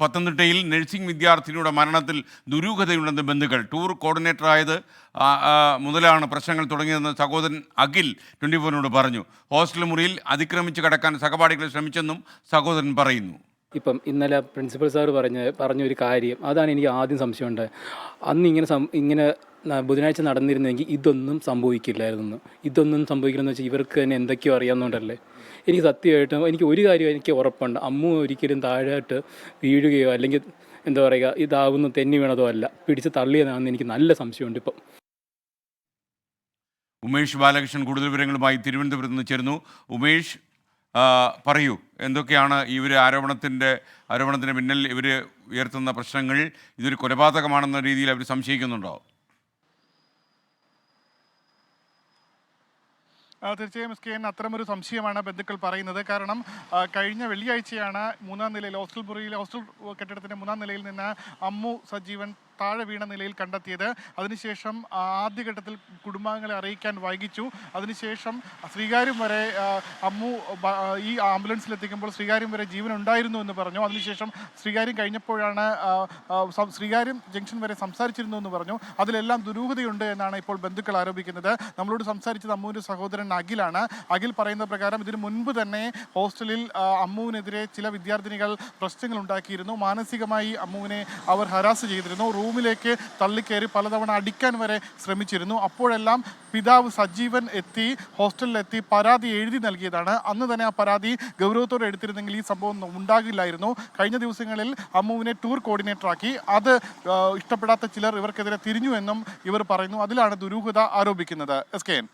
പത്തനംതിട്ടയിൽ നഴ്സിംഗ് വിദ്യാർത്ഥിനിയുടെ മരണത്തിൽ ദുരൂഹതയുണ്ടെന്ന് ബന്ധുക്കൾ. ടൂർ കോർഡിനേറ്ററായത് മുതലാണ് പ്രശ്നങ്ങൾ തുടങ്ങിയതെന്ന് സഹോദരൻ അഖിൽ ട്വന്റി ഫോറിനോട് പറഞ്ഞു. ഹോസ്റ്റൽ മുറിയിൽ അതിക്രമിച്ച് കടക്കാൻ സഹപാഠികൾ ശ്രമിച്ചെന്നും സഹോദരൻ പറയുന്നു. ഇപ്പം ഇന്നലെ പ്രിൻസിപ്പൽ സാർ പറഞ്ഞ പറഞ്ഞൊരു കാര്യം അതാണ് എനിക്ക് ആദ്യം സംശയമുണ്ടായത് അന്ന് ഇങ്ങനെ ഇങ്ങനെ ബുധനാഴ്ച നടന്നിരുന്നെങ്കിൽ ഇതൊന്നും സംഭവിക്കില്ലായിരുന്നു. ഇതൊന്നും സംഭവിക്കില്ലെന്ന് വെച്ചാൽ ഇവർക്ക് തന്നെ എന്തൊക്കെയോ അറിയാവുന്നതുകൊണ്ടല്ലേ എനിക്ക് സത്യമായിട്ടും എനിക്ക് ഒരു കാര്യം എനിക്ക് ഉറപ്പുണ്ട്. അമ്മ ഒരിക്കലും താഴോട്ട് വീഴുകയോ അല്ലെങ്കിൽ എന്താ പറയുക ഇതാവുന്ന തെന്നി വീണതോ അല്ല. പിടിച്ച് തള്ളിയതാണെന്ന് എനിക്ക് നല്ല സംശയമുണ്ട് ഇപ്പം. ഉമേഷ് ബാലകൃഷ്ണൻ കൂടുതൽ വിവരങ്ങളുമായി തിരുവനന്തപുരത്ത് നിന്ന് ചേരുന്നു. ഉമേഷ് പറയൂ. എന്തൊക്കെയാണ് ഈ ഒരു ആരോപണത്തിന്റെ ആരോപണത്തിന് പിന്നിൽ ഇവർ ഉയർത്തുന്ന പ്രശ്നങ്ങൾ? ഇതൊരു കൊലപാതകമാണെന്ന രീതിയിൽ അവർ സംശയിക്കുന്നുണ്ടോ? തീർച്ചയായും എസ് കെ എൻ അത്തരമൊരു സംശയമാണ് ബന്ധുക്കൾ പറയുന്നത്. കാരണം കഴിഞ്ഞ വെള്ളിയാഴ്ചയാണ് മൂന്നാം നിലയിൽ ഹോസ്റ്റൽ മുറിയിൽ ഹോസ്റ്റൽ കെട്ടിടത്തിന്റെ മൂന്നാം നിലയിൽ നിന്ന് അമ്മു സജീവൻ താഴെ വീണ നിലയിൽ കണ്ടെത്തിയത്. അതിനുശേഷം ആദ്യഘട്ടത്തിൽ കുടുംബാംഗങ്ങളെ അറിയിക്കാൻ വൈകിച്ചു. അതിനുശേഷം ശ്രീകാര്യം വരെ അമ്മു ഈ ആംബുലൻസിൽ എത്തിക്കുമ്പോൾ ശ്രീകാര്യം വരെ ജീവൻ ഉണ്ടായിരുന്നു എന്ന് പറഞ്ഞു. അതിനുശേഷം ശ്രീകാര്യം കഴിഞ്ഞപ്പോഴാണ് ശ്രീകാര്യം ജംഗ്ഷൻ വരെ സംസാരിച്ചിരുന്നു എന്ന് പറഞ്ഞു. അതിലെല്ലാം ദുരൂഹതയുണ്ട് എന്നാണ് ഇപ്പോൾ ബന്ധുക്കൾ ആരോപിക്കുന്നത്. നമ്മളോട് സംസാരിച്ചത് അമ്മുവിന്റെ സഹോദരൻ അഖിലാണ്. അഖിൽ പറയുന്ന പ്രകാരം ഇതിനു മുൻപ് തന്നെ ഹോസ്റ്റലിൽ അമ്മുവിനെതിരെ ചില വിദ്യാർത്ഥിനികൾ പ്രശ്നങ്ങൾ ഉണ്ടാക്കിയിരുന്നു. മാനസികമായി അമ്മുവിനെ അവർ ഹരാസ് ചെയ്തിരുന്നു. റൂമിലേക്ക് തള്ളിക്കയറി പലതവണ അടിക്കാൻ വരെ ശ്രമിച്ചിരുന്നു. അപ്പോഴെല്ലാം പിതാവ് സജീവൻ എത്തി ഹോസ്റ്റലിലെത്തി പരാതി എഴുതി നൽകിയതാണ്. അന്ന് തന്നെ ആ പരാതി ഗൗരവത്തോടെ എടുത്തിരുന്നെങ്കിൽ ഈ സംഭവം ഉണ്ടാകില്ലായിരുന്നു. കഴിഞ്ഞ ദിവസങ്ങളിൽ അമ്മുവിനെ ടൂർ കോർഡിനേറ്ററാക്കി അത് ഇഷ്ടപ്പെടാത്ത ചിലർ ഇവർക്കെതിരെ തിരിഞ്ഞു എന്നും ഇവർ പറയുന്നു. അതിലാണ് ദുരൂഹത ആരോപിക്കുന്നത്. S K N.